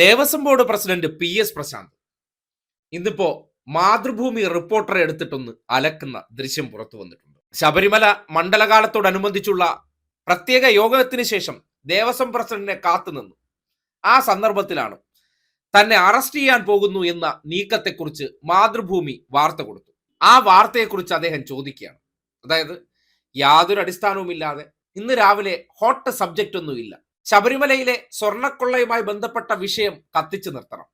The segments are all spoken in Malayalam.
Devaswom board president P S Prashanth ഇന്നിപ്പോ മാതൃഭൂമി റിപ്പോർട്ടറെ എടുത്തിട്ടൊന്ന് അലക്കുന്ന ദൃശ്യം പുറത്തു വന്നിട്ടുണ്ട്. ശബരിമല മണ്ഡലകാലത്തോടനുബന്ധിച്ചുള്ള പ്രത്യേക യോഗത്തിന് ശേഷം ദേവസ്വം പ്രസിഡന്റിനെ കാത്തുനിന്നു ആ സന്ദർഭത്തിലാണ് തന്നെ അറസ്റ്റ് ചെയ്യാൻ പോകുന്നു എന്ന നീക്കത്തെക്കുറിച്ച് മാതൃഭൂമി വാർത്ത കൊടുത്തു. ആ വാർത്തയെക്കുറിച്ച് അദ്ദേഹം ചോദിക്കുകയാണ്. അതായത് യാതൊരു അടിസ്ഥാനവുമില്ലാതെ ഇന്ന് രാവിലെ ഹോട്ട് സബ്ജക്റ്റ് ഒന്നുമില്ല. ശബരിമലയിലെ സ്വർണക്കൊള്ളയുമായി ബന്ധപ്പെട്ട വിഷയം കത്തിച്ചു നിർത്തണം.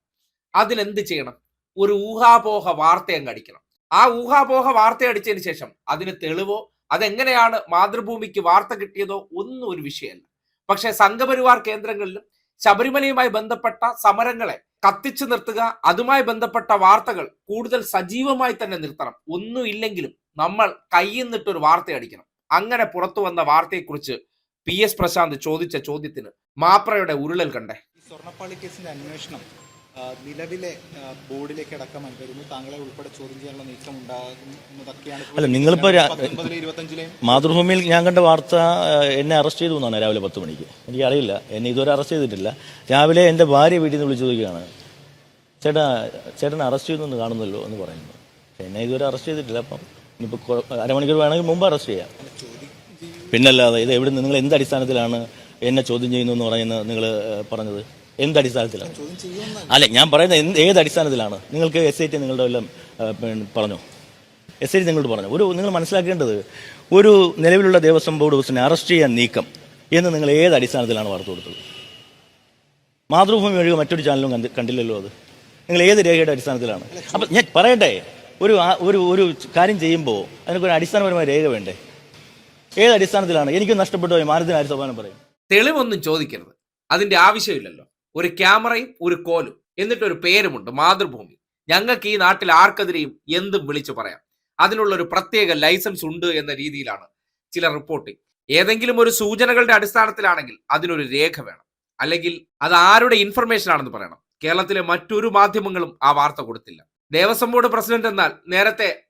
അതിനെന്ത് ചെയ്യണം? ഒരു ഊഹാപോഹ വാർത്ത അങ്ങ് അടിക്കണം. ആ ഊഹാപോഹ വാർത്ത അടിച്ചതിന് ശേഷം അതിന് തെളിവോ അതെങ്ങനെയാണ് മാതൃഭൂമിക്ക് വാർത്ത കിട്ടിയതോ ഒന്നും ഒരു വിഷയമല്ല. പക്ഷേ സംഘപരിവാർ കേന്ദ്രങ്ങളിലും ശബരിമലയുമായി ബന്ധപ്പെട്ട സമരങ്ങളെ കത്തിച്ചു നിർത്തുക അതുമായി ബന്ധപ്പെട്ട വാർത്തകൾ കൂടുതൽ സജീവമായി തന്നെ നിർത്തണം. ഒന്നും ഇല്ലെങ്കിലും നമ്മൾ കയ്യിൽ നിന്നിട്ടൊരു വാർത്ത അടിക്കണം. അങ്ങനെ പുറത്തു വന്ന വാർത്തയെക്കുറിച്ച് പി എസ് പ്രശാന്ത് ചോദിച്ച ചോദ്യത്തിന് മാപ്രയുടെ ഉരുളൽ കണ്ടേ. സ്വർണപ്പാളി കേസിന്റെ അന്വേഷണം നിലവിലെ ബോർഡിലേക്ക് അടക്കം വരുന്നു താങ്കളെ ഉൾപ്പെടെ ചോദ്യം ചെയ്യാനുള്ള നീക്കം ഉണ്ടാകുന്നതൊക്കെയാണ് അല്ല, നിങ്ങളിപ്പോ മാതൃഭൂമിയിൽ ഞാൻ കണ്ട വാർത്ത എന്നെ അറസ്റ്റ് ചെയ്തു എന്നാണ് രാവിലെ പത്ത് മണിക്ക്. എനിക്ക് അറിയില്ല എന്നെ ഇതുവരെ അറസ്റ്റ് ചെയ്തിട്ടില്ല. രാവിലെ എന്റെ ഭാര്യ വീട്ടിൽ നിന്ന് വിളിച്ചു ചോദിക്കുകയാണ് ചേട്ടാ ചേട്ടനെ അറസ്റ്റ് ചെയ്തു എന്ന് കാണുന്നല്ലോ എന്ന് പറയുന്നു. എന്നെ ഇതുവരെ അറസ്റ്റ് ചെയ്തിട്ടില്ല. അപ്പം ഇനിയിപ്പോൾ അരമണിക്കൂർ വേണമെങ്കിൽ മുമ്പ് അറസ്റ്റ് ചെയ്യാം. പിന്നല്ലാതെ ഇത് എവിടെ നിന്ന് നിങ്ങൾ എന്ത് അടിസ്ഥാനത്തിലാണ് എന്നെ ചോദ്യം ചെയ്യുന്നു എന്ന് പറയുന്നത് നിങ്ങൾ പറഞ്ഞത്? എന്ത് അടിസ്ഥാനത്തിലാണ്? അല്ല ഞാൻ പറയുന്നത് എന്ത് ഏത് അടിസ്ഥാനത്തിലാണ്? നിങ്ങൾക്ക് എസ് ഐ ടി നിങ്ങളുടെ എല്ലാം പറഞ്ഞോ? എസ് ഐ ടി നിങ്ങളോട് പറഞ്ഞു? ഒരു നിങ്ങൾ മനസ്സിലാക്കേണ്ടത് ഒരു നിലവിലുള്ള ദേവസ്വം ബോർഡ് ഓഫീസിനെ അറസ്റ്റ് ചെയ്യാൻ നീക്കം എന്ന് നിങ്ങൾ ഏത് അടിസ്ഥാനത്തിലാണ് വാർത്ത കൊടുത്തത്? മാതൃഭൂമി ഒഴികെ മറ്റൊരു ചാനലും കണ്ട് കണ്ടില്ലല്ലോ അത്. നിങ്ങൾ ഏത് രേഖയുടെ അടിസ്ഥാനത്തിലാണ്? അപ്പം ഞാൻ പറയട്ടെ ഒരു ഒരു ഒരു കാര്യം ചെയ്യുമ്പോൾ അതിനൊക്കെ ഒരു അടിസ്ഥാനപരമായ രേഖ വേണ്ടേ? ഏത് അടിസ്ഥാനത്തിലാണ് എനിക്ക് നഷ്ടപ്പെട്ടു മാനത്തിന് ആര് സമാനം പറയും? തെളിവൊന്നും ചോദിക്കരുത്. അതിന്റെ ആവശ്യമില്ലല്ലോ. ഒരു ക്യാമറയും ഒരു കോലും. എന്നിട്ടൊരു പേരുമുണ്ട് മാതൃഭൂമി. ഞങ്ങൾക്ക് ഈ നാട്ടിൽ ആർക്കെതിരെയും എന്തും വിളിച്ചു പറയാം. അതിനുള്ള ഒരു പ്രത്യേക ലൈസൻസ് ഉണ്ട് എന്ന രീതിയിലാണ് ചില റിപ്പോർട്ടിംഗ് ഏതെങ്കിലും ഒരു സൂചനകളുടെ അടിസ്ഥാനത്തിലാണെങ്കിൽ അതിനൊരു രേഖ വേണം. അല്ലെങ്കിൽ അത് ആരുടെ ഇൻഫർമേഷൻ ആണെന്ന് പറയണം. കേരളത്തിലെ മറ്റൊരു മാധ്യമങ്ങളും ആ വാർത്ത കൊടുത്തില്ല. ദേവസ്വം ബോർഡ് പ്രസിഡന്റ് എന്നാൽ നേരത്തെ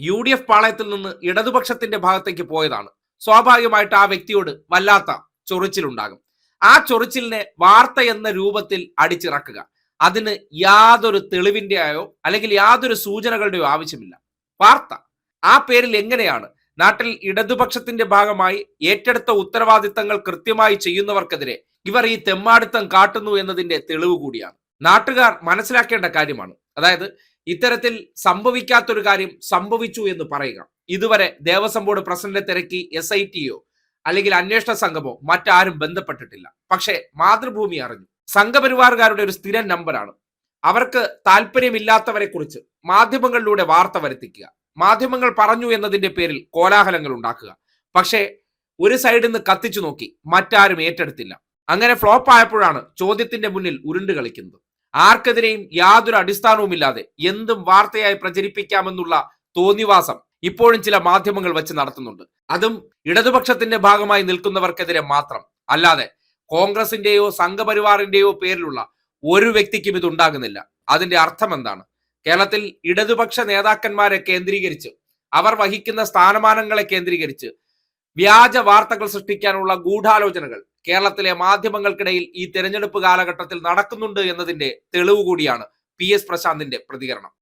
യു ഡി എഫ് പാളയത്തിൽ നിന്ന് ഇടതുപക്ഷത്തിന്റെ ഭാഗത്തേക്ക് പോയതാണ്. സ്വാഭാവികമായിട്ട് ആ വ്യക്തിയോട് വല്ലാത്ത ചൊറിച്ചിലുണ്ടാകും. ആ ചൊറിച്ചിലിനെ വാർത്ത എന്ന രൂപത്തിൽ അടിച്ചിറക്കുക. അതിന് യാതൊരു തെളിവിന്റെയോ അല്ലെങ്കിൽ യാതൊരു സൂചനകളുടെയോ ആവശ്യമില്ല. വാർത്ത. ആ പേരിൽ എങ്ങനെയാണ്? നാട്ടിൽ ഇടതുപക്ഷത്തിന്റെ ഭാഗമായി ഏറ്റെടുത്ത ഉത്തരവാദിത്തങ്ങൾ കൃത്യമായി ചെയ്യുന്നവർക്കെതിരെ ഇവർ ഈ തെമ്മാടിത്തം കാട്ടുന്നു എന്നതിന്റെ തെളിവ് കൂടിയാണ്. നാട്ടുകാർ മനസ്സിലാക്കേണ്ട കാര്യമാണ്. അതായത് ഇത്തരത്തിൽ സംഭവിക്കാത്തൊരു കാര്യം സംഭവിച്ചു എന്ന് പറയുക. ഇതുവരെ ദേവസ്വം ബോർഡ് പ്രസിഡന്റ് തിരക്കി എസ് ഐ ടിയോ അല്ലെങ്കിൽ അന്വേഷണ സംഘമോ മറ്റാരും ബന്ധപ്പെട്ടിട്ടില്ല. പക്ഷേ മാതൃഭൂമി അറിഞ്ഞു. സംഘപരിവാറുകാരുടെ ഒരു സ്ഥിരം നമ്പറാണ്. അവർക്ക് താല്പര്യമില്ലാത്തവരെ കുറിച്ച് മാധ്യമങ്ങളിലൂടെ വാർത്ത വരുത്തിക്കുക. മാധ്യമങ്ങൾ പറഞ്ഞു എന്നതിന്റെ പേരിൽ കോലാഹലങ്ങൾ ഉണ്ടാക്കുക. പക്ഷേ ഒരു സൈഡിൽ നിന്ന് കത്തിച്ചു നോക്കി മറ്റാരും ഏറ്റെടുത്തില്ല. അങ്ങനെ ഫ്ലോപ്പ് ആയപ്പോഴാണ് ചോദ്യത്തിന്റെ മുന്നിൽ ഉരുണ്ട് കളിക്കുന്നത്. ആർക്കെതിരെയും യാതൊരു അടിസ്ഥാനവുമില്ലാതെ എന്തും വാർത്തയായി പ്രചരിപ്പിക്കാമെന്നുള്ള തോന്നിവാസം ഇപ്പോഴും ചില മാധ്യമങ്ങൾ വെച്ച് നടത്തുന്നുണ്ട്. അതും ഇടതുപക്ഷത്തിന്റെ ഭാഗമായി നിൽക്കുന്നവർക്കെതിരെ മാത്രം. അല്ലാതെ കോൺഗ്രസിന്റെയോ സംഘപരിവാറിന്റെയോ പേരിലുള്ള ഒരു വ്യക്തിക്കും ഇത് ഉണ്ടാകുന്നില്ല അതിന്റെ അർത്ഥം എന്താണ്? കേരളത്തിൽ ഇടതുപക്ഷ നേതാക്കന്മാരെ കേന്ദ്രീകരിച്ച് അവർ വഹിക്കുന്ന സ്ഥാനമാനങ്ങളെ കേന്ദ്രീകരിച്ച് വ്യാജ വാർത്തകൾ സൃഷ്ടിക്കാനുള്ള ഗൂഢാലോചനകൾ കേരളത്തിലെ മാധ്യമങ്ങൾക്കിടയിൽ ഈ തെരഞ്ഞെടുപ്പ് കാലഘട്ടത്തിൽ നടക്കുന്നുണ്ട് എന്നതിന്റെ തെളിവ് കൂടിയാണ് പി എസ് പ്രശാന്തിന്റെ പ്രതികരണം.